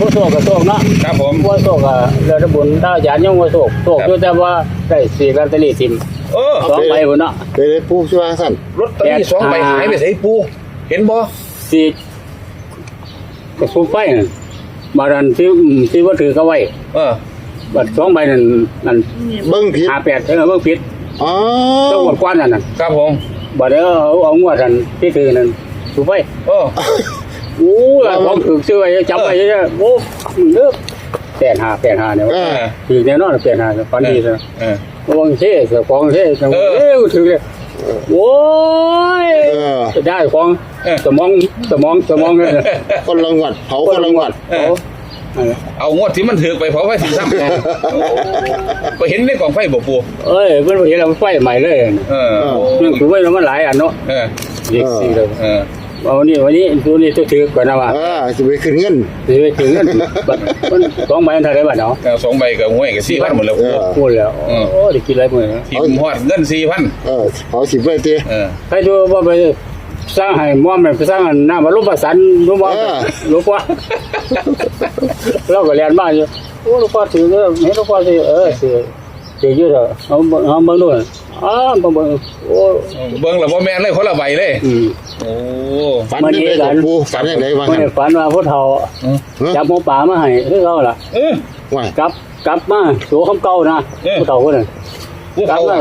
ผู้โศกกับโศกเนาะครับผม ผู้โศกกับเรือบุญถ้าอาจารย์ยังผู้โศกโศกอยู่แต่ว่าได้สี่ลอตเตอรี่ทิมเออสองใบพุ่นเนาะไปเลยปูช่วยสั่นรถตอรี่สองใบอ่าหายไปใส่ปูเห็นบ่สี่กระสุนไฟนั่นบาดันที่อืมที่ว่าถือก็ไว้เออบัดสองใบนั่นนั่นเบิ้งผิดหาแปดเออเบิ่งผิดอ๋อต้องหมดกว้านนั่นน่ะครับผมบัดเดี๋ยวเอาเอางวดนั่นที่ถือนั่นสุนไฟเออ โอ้ยผมถือซื้อไว้จำไว้เยอะๆโอ้เด้อแปดหาแปดหาเนี่ยเออ ถือแน่นอนแปดหาฝันดีนะเออวางเท่เสือของเท่จังเออ เอ้ยถือเลยโอ้ยเออ จะได้ของเออ สมองสมองสมองเนี่ยคนละงวดเผาคนละงวดเออเอางวดที่มันถือไปเผาไฟสีซ้ำไปเห็นในกล่องไฟบ่ปูเอ้ยเพิ่นเห็นเราไฟใหม่เลยเออเรื่องถือไว้แล้วมันหลายอันเนาะเออ เด็กสี่เลยเออ เอานี่วันนี้ตัวนี้ตัวถือก่อนนะว่าเออจะไปขึ้นเงินถือไปถึงนั่นบัดมันสองใบมันเท่าไหร่บัดเนาะเอาสองใบกับห้วยกับสี่พันหมดแล้วเอปูอพูดแล้วเออโอ้ได้กินอะไรมื้อนี้ทีมฮอดเงินสี่พันเออเผาสิบไว้เต้เออใครดูว่าไปสร้างให้ม่อมไปสร้างอันน้ำมารูปประสันรูปว่าเออรูปว่าเราก็เรียนบ้านอยู่โอ้ลูกพ่อถือเด้อเห็นลูกพ่อถือเออถือ ถืออยู่เด้อเอาเบิ่งเอาเบิ่งดูอ้าวเบิ่งเบิ่งโอ้เบิ่งแล้วบ่แม่นเลยคนละใบเลย อืม โอ้ฝันยังไงกับปูฝันยังไงบ้างไม่ครัได้บฝันว่าผู้เฒ่าเออจับหมูป่ามาให้คือเขาล่ะเออ ว่า กลับกลับมาสู่คำเก่านะเออ ผู้เฒ่าคนนั้นผู้กลับเขามา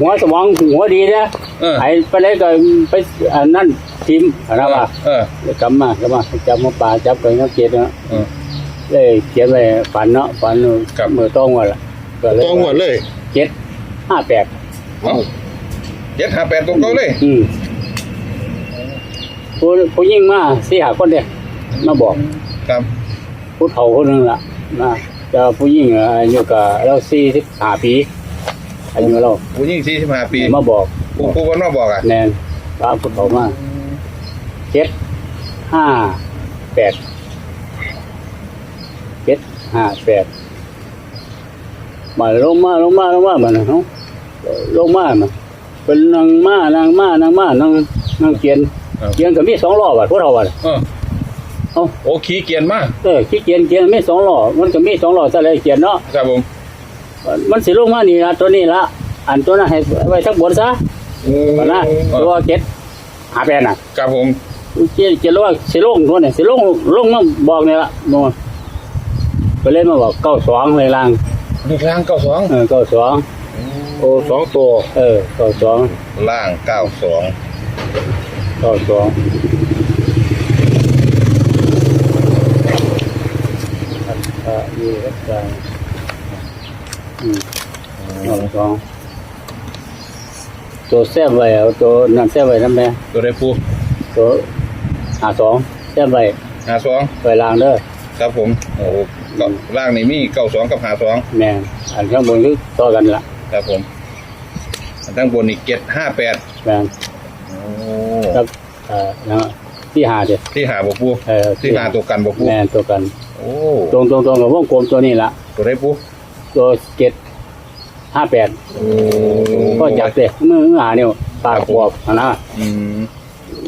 หัวสมองหัวดีนะเออ ไอ้ไปเลยก็ไปอันนั้นทีมนะว่า เออ กลับมากลับมาจับหมูป่าจับไปนักเกียรตินะเออเลยเขียนไว้ฝันเนาะฝันครับมือต้องว่าล่ะ ก็เลยต้องงวดเลยเจ็ดห้าแปดเอ้าเจ็ดห้าแปดตรงเก่าเลยอืมผู้ผู้ยิ่งมาสี่หาคนเดียมาบอกครับผู้เฒ่าคนหนึงล่ะนะจะผู้ยิ่งอายุกับเราสี่สิบห้าปีอายุเราผู้หญิงสี่สิบห้าปีมาบอกผู้ผู้คนมาบอกอะแนนพระผู้เฒ่ามาเจ็ดห้าแปดเจ็ดห้าแปด มาลงมาลงมาลงมาบัดนะเนาะลงมามาเป็นนางมานางมานางมานางนางเกียนเออเกียนก็มีสองล้อบัดผู้เฒ่าบัดเออเอ้าโอ้ขี้เกียจมากเออขี้เกียนเกียนมีสองล้อมันก็มีสองล้อซะเลยเกียนเนาะครับผมมันสิลงมานี่ละตัวนี้ละอันตัวนั้นให้ไว้ทักบนซะบัดนะเอตัวอเจ็ดหาแปดน่ะ ครับผมเกียนเกียนว่าสิลงตัวนี้สิลงลงมาบอกนี่ละโน่นไปเล่นมาบอกเก้าสองเลยล่าง เลขล่างเก้าสองเออเก้าสองโอ้สองตัวเออเก้าสองล่างเก้าสองเก้าสองอ่านี่รักษาอืมเก้าสองตัวแซ่บไว้เอาตัวนั่นแซ่บไว้นั่นแม่ตัวได้ปูตัวหาสองแซ่บไว้หาสองไว้ล่างเด้อ ครับผมโอ้ก็ล่างนี่มีเก้าสองกับหาสองแม่นอันข้างบนคือต่อกันละครับผมอันทั้งบนนี่เจ็ดห้าแปดแม่นโอ้ครับเอ่อนะที่หาเด้อที่หาบ่ปูเออที่หาตัวกันบ่ปูแม่นตัวกัน โอ้ตรงตรงตรงกับวงกลมตัวนี้ละตัวได้ปูตัวเจ็ดห้าแปดโอ้ก็จับเด้มือมือหาเนี่ยปากบวกนะอืม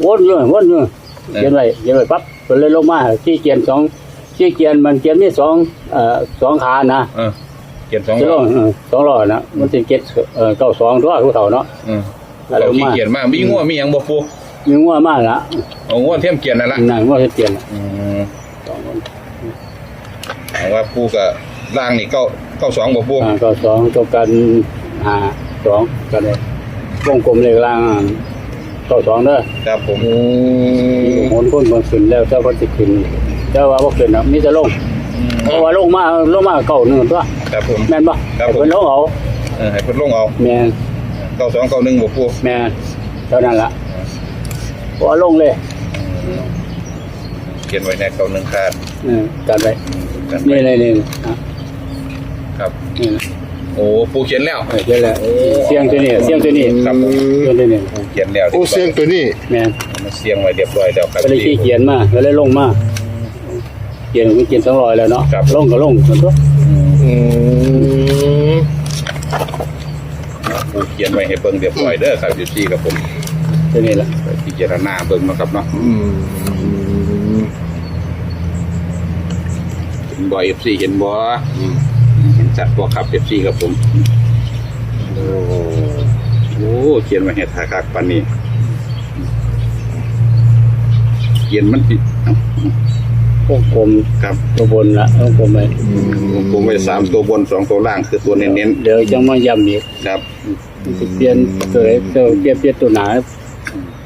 วนอยู่วนอยู่เออเขียนไว้เขียนไว้ปั๊บก็เลยลงมาที่เกียนสอง ที่เกียนมันเกียนมีสองเอ่อสองขานะเออเจ็ดสองจะลร้องยเออสองล้อนะมันเป็นเจ็ดเอ่อเก้าสองตัวผู้เฒ่าเนาะอืมแล้วเราลงขี้มาเกียจมากมีงัวมีหยังบ่ปูมีงัวมากละเอางัวเทียมเกียจนั่นละนั่นงัวเกียนน่ะอืมสองคนเอาว่าปูกับล่างนี่เก้าเก้าสองบ่ปูอ่าก็สองตัวกันหาสองกันเลยวงกลมเลยล่างก็สองเด้อ ครับผมหมุนคนมันขึ้นแล้วเจ้าก็จะขึ้น เจ้าว่าบ่ขึ้นอะมีแต่ลงเพราะว่าลงมาลงมาเก่าหนึ่งตัวครับผม แม่นบ่ครับผมเป็นลงเอาเออให้เพิ่นลงเอาแม่นเก้าสองเก้าหนึ่งบ่ปูแม่นเท่านั้นล่ะพอลงเลยเขียนไว้ในเก้าหนึ่งคาดเออกันไปกันนี่ไว้เลยนี่อะครับ นี่นะโอ้ปูเขียนแล้ว เออเดี๋ยวแหละเสียงตัวนี้เสียงตัวนี้ครับผมเสียงตัวนี้ปูเขียนแล้วโอ้เสียงตัวนี้แม่น มาเสียงไว้เรียบร้อยแล้วครับก็เลยขี้เกียจมาก็เลยลงมา เกียนมันเกียนสองร้อยแล้วเนาะครับ ลงก็ลงส่วนตัวอืมปูเขียนไว้ให้เบิ่งเรียบร้อยเด้อครับอยู่ที่กับผมตัวนี้ล่ะไปพิจารณาเบิ่งเนาะครับเนาะอืมเห็นบ่เอฟซีเห็นบ่เห็นจัดบ่ครับเอฟซีครับผมโอ้โอ้เขียนมาเฮ็ดหาคักปานนี้เขียนมันสิเอ้าพ วกกลมครับตัวบนละพวกกลมไปผมไว้สามตัวบนสองตัวล่างคือตัวเน้นเดี๋ยวจังมาย้ำอีกๆครับสิเปลี่ยนตัวไหนตัวเปลี่ยนเปลี่ยนตัวหนา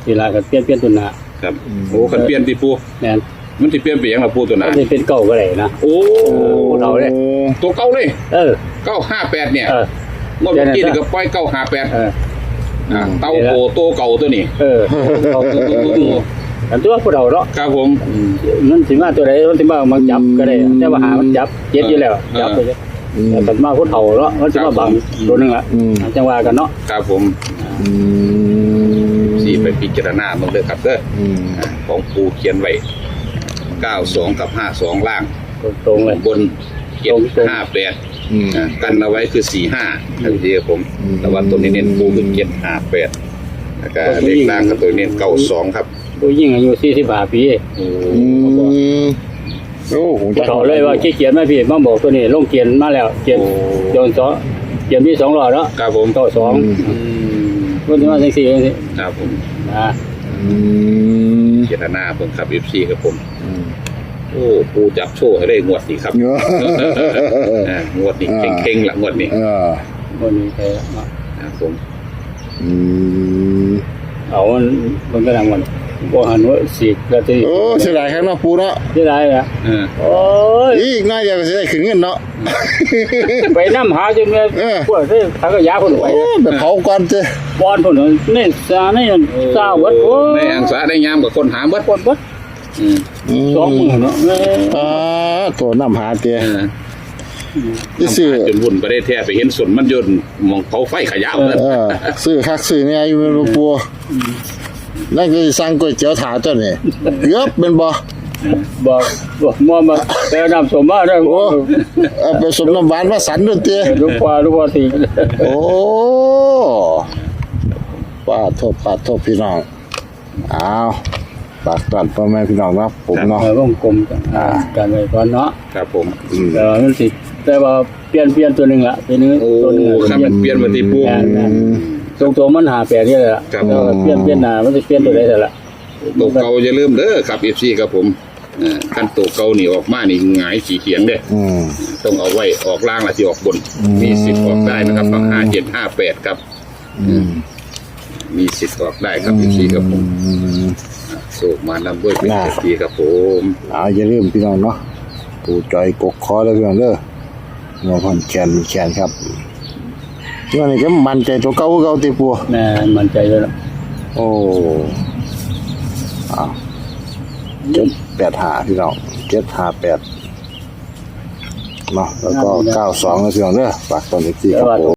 ทีละก็เปลี่ยนเปลี่ยนตัวหนาครับโอ้คันเปลี่ยนที่ปูแม่นมันสิเปลี่ยนไปหยังล่ะปูตัวหก็นาจะเป็นเก่าก็ได้นะ โอ้เอาเลย ตัวเก่าเลยเออ958เนี่ยเออ เมื่อกี้นี่ก็ปล่อย958เอออ่าเต้าโกตัวเก่าตัวนี้เออ เอา อันตัวพวกเราเนาะครับผมมันสิมาตัวไหนมันสิมามันจับก็ได้แต่ว่าหามันจับเจ็ดอยู่แล้วจับไปเลยอืม แต่มันมาคนเฒ่าเนาะมันสิมาบังตัวหนึงละอืม จังว่ากันเนาะครับผมอืมสีไปพิจารณาเบิ่งเด้อครับเด้ออืมอ่าของปูเขียนไว้92 กับ 52 ล่าง ตรงๆเลย บนเจ็ดตรงๆห้าแปดอืม อ่ากันเอาไว้คือสี่ห้าทันทีครับผมอืม แต่ว่าตัวนี้เน้นปูคือเจ็ดห้าแปดแล้วก็เลขล่างกับตัวนี้เน้นเก้าสองครับ ผู้หญิงอายุ45ปีโอ้อืมโอ้ผมจะเขาเลยว่าขี้เกียจไหมพี่มาบอกตัวนี้ลงเกียนมาแล้ว เกียนโยนสองเกียนมีสองหลอดแล้วครับผมเก้าสองอืมวันที่มาจังสี่จังสี่ครับผมอ่าอืมเจตนาเพิ่งครับเอฟซีครับผมอืมโอ้ปูจับโชว์ให้ได้งวดนี้ครับเนาะอ่างวดนี้เข่งๆละงวดนี้เออวันนี้ใครมาครับผมอืมเอามันมันก็ดังวัน บ่หันว่าสีกระตีโอ้เสียดายครับเนาะปูเนาะที่ไรอะเออโอ้ยอีกน้อยเดียวก็สิได้ขึ้นเงินเนาะ ไปน้ำหาจนเนี่ยเออ พวกที่ทางกระยาคนไปโอ้แบบเผาก่อนเจ้บอลคนนี่ซานี่ซาวัดโอ้ในอังสาได้ยามกับคนหาเบิดคนวัดอืมสองมือเนาะแม่อ่าตัวน้ำหาเจ้เออที่ซื้อจนวุ่นประเทศแท้ไปเห็นส่วนมันยนต์มองเขาไฟขยาวเลยเออซื้อคักซื้อเนี่ยอยู่ไม่รู้ปัว นั่นคือสั่งก๋วยเตี๋ยวถาตัวนี่เกือบเป็นบ่บอกบอกมัวมาแต่น้ำสมมาได้โอ้เอาไปสมน้ำหวานมาสันด้วยเตี้ยลูกปลาลูกปลาตีโอ้ป้าโทษป้าโทษพี่น้องอ้าวฝากตอนพ่อแม่พี่น้องเนาะผมเนาะเออวงกลมกันอ่ากันไปก่อนเนาะครับผมอืมแต่ว่ามันสิแต่ว่าเปลี่ยนเปลี่ยนตัวหนึ่งละตัวหนึงโอ้ตัวหนึ่งอะครับมันเปลี่ยนมาที่ปู แม่นแม่น ตรงตัวมันหาแปดนี่แหละครับ แล้วก็เปลี่ยนเปลี่ยนหนามันจะเปลี่ยนตัวใดแต่ละตัวเก่าอย่าลืมเด้อครับเอฟซีครับผมเอ่อขั้นตัวเก่านี่ออกมานี่หงายสีเขียงเด้ออืม ต้องเอาไว้ออกล่างและที่ออกบนอืมมีสิทธิ์ออกได้นะครับต้องห้าเจ็ดห้าแปดครับอืมมีสิทธิ์ออกได้ครับเอฟซีครับผมอืมสูบมานำด้วยเป็นน่า เอฟซีครับผมเอาอย่าลืมพี่น้องเนาะปูจอยกกคอแล้วพี่น้องเด้อหัวผ่อนแขนแขนครับที่ วันนี้ก็มันใจตัวเก่าเก่าตีปัวแม่นมั่นใจเลยละโอ้อ้าวเจ็ดแปดหาพี่น้องเจ็ดหาแปดเนาะแล้วก็เก้าสองแล้วพี่น้องเด้อฝากตอนอีกทีครับผม